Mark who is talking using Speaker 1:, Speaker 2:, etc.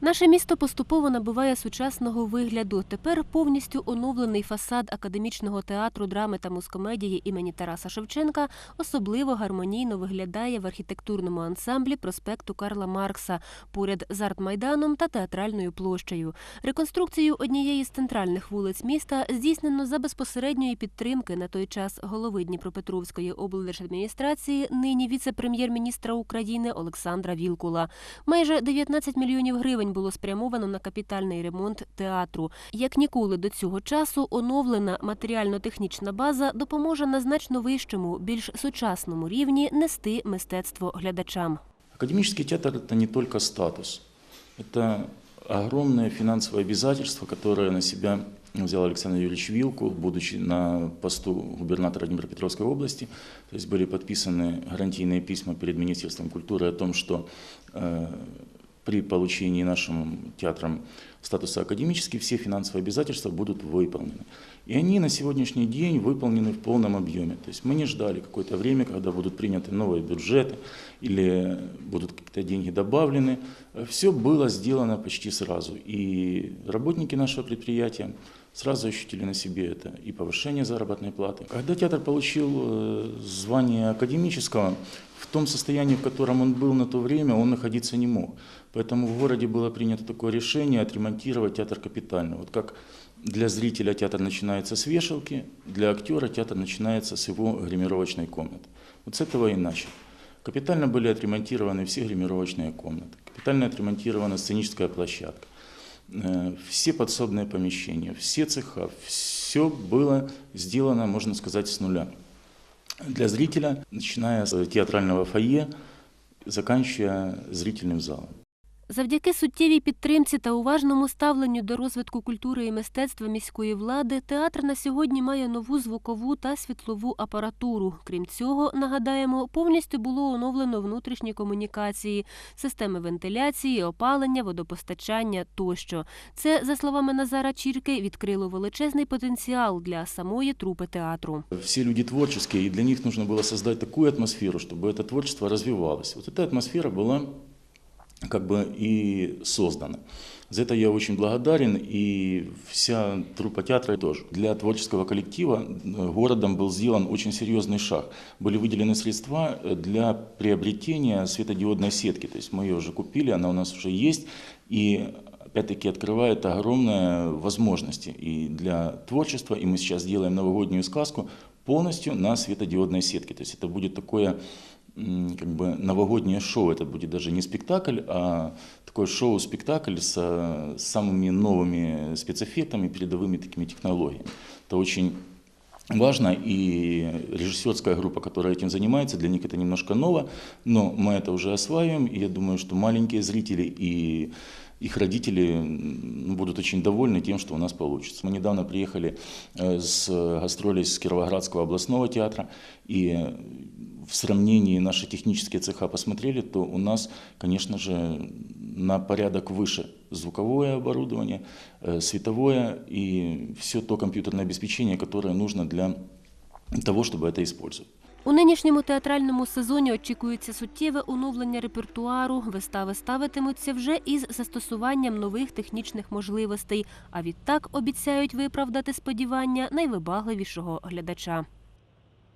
Speaker 1: Наше місто поступово набуває сучасного вигляду. Тепер повністю оновлений фасад академічного театру драми та мускомедії імені Тараса Шевченка особливо гармонійно виглядає в архітектурному ансамблі проспекту Карла Маркса поряд з артмайданом та театральною площею. Реконструкцію однієї з центральних вулиць міста здійснено за безпосередньої підтримки на той час голови Дніпропетровської облдержадміністрації, нині віце-прем'єр-міністра України Олександра Вілкула. Майже 19 мільйонів гривень було спрямовано на капітальний ремонт театру. Як ніколи до цього часу оновлена матеріально-технічна база допоможе на значно вищому, більш сучасному рівні нести мистецтво глядачам.
Speaker 2: Академический театр – это не только статус, это огромное финансовое обязательство, которое на себя взял Александр Юрьевич Вилку, будучи на посту губернатора Днепропетровской области. То есть были подписаны гарантийные письма перед Министерством культуры о том, что э, при получении нашим театром статуса академический все финансовые обязательства будут выполнены. И они на сегодняшний день выполнены в полном объеме. То есть мы не ждали какое-то время, когда будут приняты новые бюджеты или будут какие-то деньги добавлены. Все было сделано почти сразу. И работники нашего предприятия сразу ощутили на себе это и повышение заработной платы. Когда театр получил э, звание академического, в том состоянии, в котором он был на то время, он находиться не мог. Поэтому в городе было принято такое решение отремонтировать театр капитально. Вот как для зрителя театр начинается с вешалки, для актера театр начинается с его гримировочной комнаты. Вот с этого и начал. Капитально были отремонтированы все гримировочные комнаты, капитально отремонтирована сценическая площадка, э, Все подсобные помещения, все цеха, все было сделано, можно сказать, с нуля. Для зрителя, начиная с театрального фойе, заканчивая зрительным залом.
Speaker 1: Завдяки суттєвій підтримці та уважному ставленню до розвитку культури і мистецтва міської влади, театр на сьогодні має нову звукову та світлову апаратуру. Крім цього, нагадаємо, повністю було оновлено внутрішні комунікації, системи вентиляції, опалення, водопостачання тощо. Це, за словами Назара Чірки, відкрило величезний потенціал для самої трупи театру.
Speaker 2: Все люди творческие, и для них нужно было создать такую атмосферу, чтобы это творчество развивалось. Вот эта атмосфера была Как бы и создана. За это я очень благодарен, и вся труппа театра тоже. Для творческого коллектива э, городом был сделан очень серьезный шаг. Были выделены средства э, для приобретения светодиодной сетки. То есть мы ее уже купили, она у нас уже есть, и опять-таки открывает огромные возможности и для творчества, и мы сейчас делаем новогоднюю сказку полностью на светодиодной сетке. То есть это будет такое как бы новогоднее шоу, это будет даже не спектакль, а такое шоу-спектакль с, э, с самыми новыми спецэффектами, передовыми такими технологиями. Это очень важно, и режиссерская группа, которая этим занимается, для них это немножко ново, но мы это уже осваиваем, и я думаю, что маленькие зрители и их родители будут очень довольны тем, что у нас получится. Мы недавно приехали э, с гастролей с Кировоградского областного театра, и э, в сравнении наши технические цеха посмотрели, то у нас, конечно же, на порядок выше звуковое оборудование, э, световое и все то компьютерное обеспечение, которое нужно для того, чтобы это использовать.
Speaker 1: У нинішньому театральному сезоні очікується суттєве оновлення репертуару. Вистави ставитимуться вже із застосуванням нових технічних можливостей. А відтак обіцяють виправдати сподівання найвибагливішого глядача.